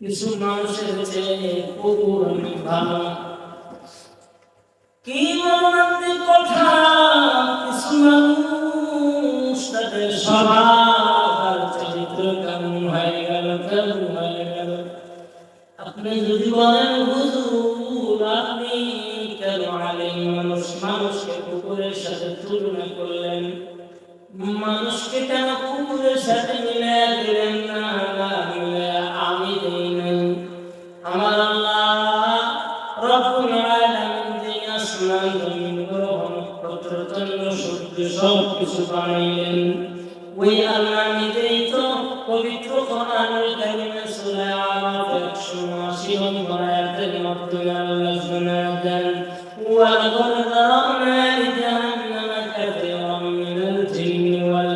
কিছু মানুষের কুকুর ভালো কি কথা, কিছু মানুষ তাদের স্বভাব আর চরিত্র কেমন হয়ে গেল, কেমন হয়ে গেল? আপনি যদি বলেন, হুজুর, আপনি কেন মানুষ? মানুষকে কুকুরের সাথে তুলনা করলেন? মানুষকে কেন কুকুরের সাথে মিলে সূর্য সব কিছু বানাইলেন ওই আল্লাহ নিজেই তো পবিত্র কোরআনুল কারীমে সূরা আরাফ 180 নম্বর আয়াতের মাধ্যমে আল্লাহ শোনায় দেন ওয়ালাকাদ যারানা লিজাহান্নামা কাসীরাম মিনাল জিন্নি ওয়াল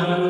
Amen.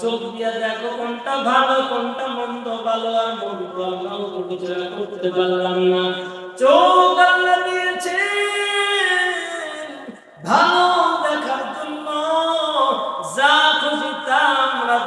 চোখ দিয়ে দেখো কোনটা ভালো, কোনটা মন্দ, ভালো আর মন্দ আল্লাহ করতে পারলাম না। চোখ আল্লাহ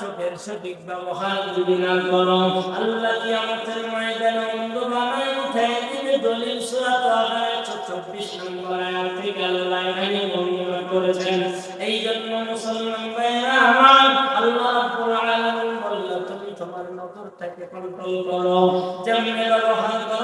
চোখের সঠিক ব্যবহার যদি না করো, আল্লাহ কি আমাদের ময়দানে অন্ধ বানায় উঠে দিবে দলিল সূরা তাহার 24 নম্বর থেকে করেছেন। এই জন্য মুসলমান আমার আল্লাহ রাব্বুল আলামিন তুমি তোমার কন্ট্রোল করো। যেমনি ব্যবহার করো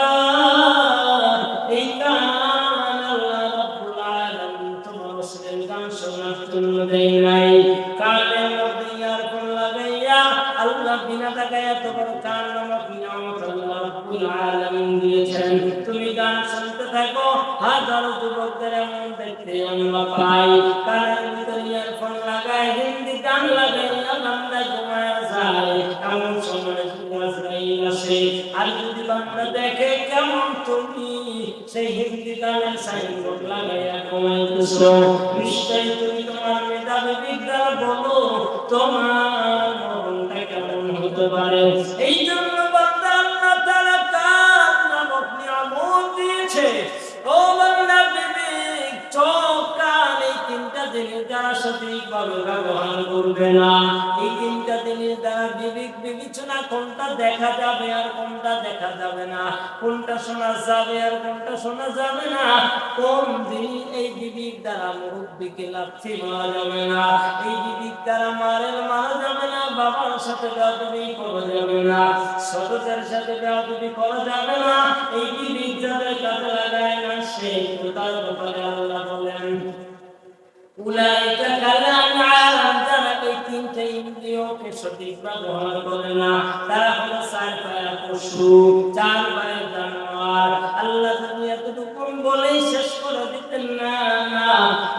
আল্লাহ বিনা টাকায় হিন্দি গান আর তুমি তোমার মেধাবী তোমার কেমন হতে পারে এই জন্য জিনিস দ্বারা সঠিকভাবে ব্যবহার করবে না, এই তিনটা জিনিস দ্বারা বিবেক বিবেচনা কোনটা দেখা যাবে আর কোনটা দেখা যাবে না, কোনটা শোনা যাবে আর কোনটা শোনা যাবে না, কোন দিন এই বিবেক দ্বারা মুরব্বীকে লাথি মারা যাবে না, এই বিবেক দ্বারা মারের মারা যাবে না, বাবার সাথে বেয়াদবি করা যাবে না, ছোটদের সাথে বেয়াদবি করা যাবে না, এই বিবেক যাদের কাজে লাগায় না সে তার ব্যাপারে আল্লাহ বলেন।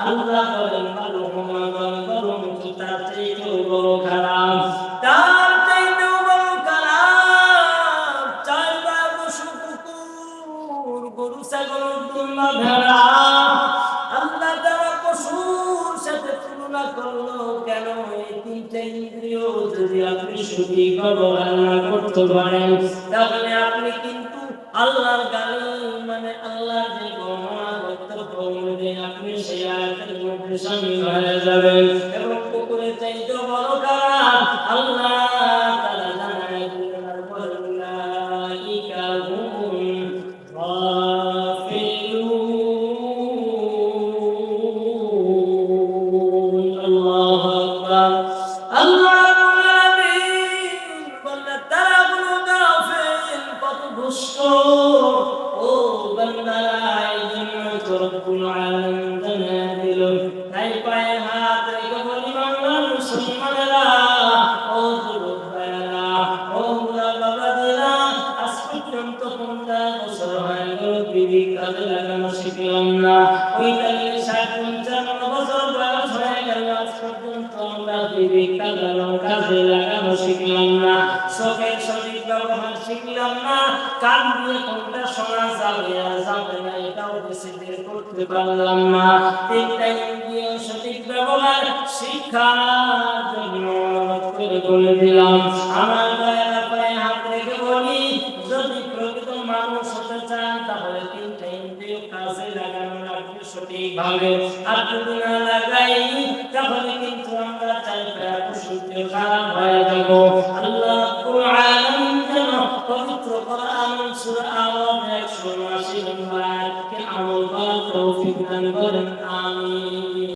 আল্লাহ গরম গরু ছাগল ভেড়া সঠিক ব্যবহার করতে পারেন। তাহলে আপনি কিন্তু আল্লাহর গালি মানে আল্লাহ যে গণনা বক্তব্য অনুযায়ী আপনি সেই আয়াতের মধ্যে সামিল হয়ে যাবেন। এবং কুকুরে চাইতে বড় খারাপ আল্লাহ না, কান দিয়ে কোনটা শোনা যাবে আর যাবে না, এটাও বেশি বের করতে পারলাম না। তিনটা ইন্দ্রিয় সঠিক ব্যবহার, শিক্ষার জন্য করে বলে দিলাম। আমার দয়া পায়ে হাত রেখে বলি, যদি প্রকৃত মানুষ হতে চান, তাহলে তিনটা ইন্দ্রিয় কাজে লাগানো লাগবে সঠিকভাবে। আর যদি না লাগাই, তাহলে কিন্তু আমরা চালটা প্রসূতি খারাপ হয়ে যাব।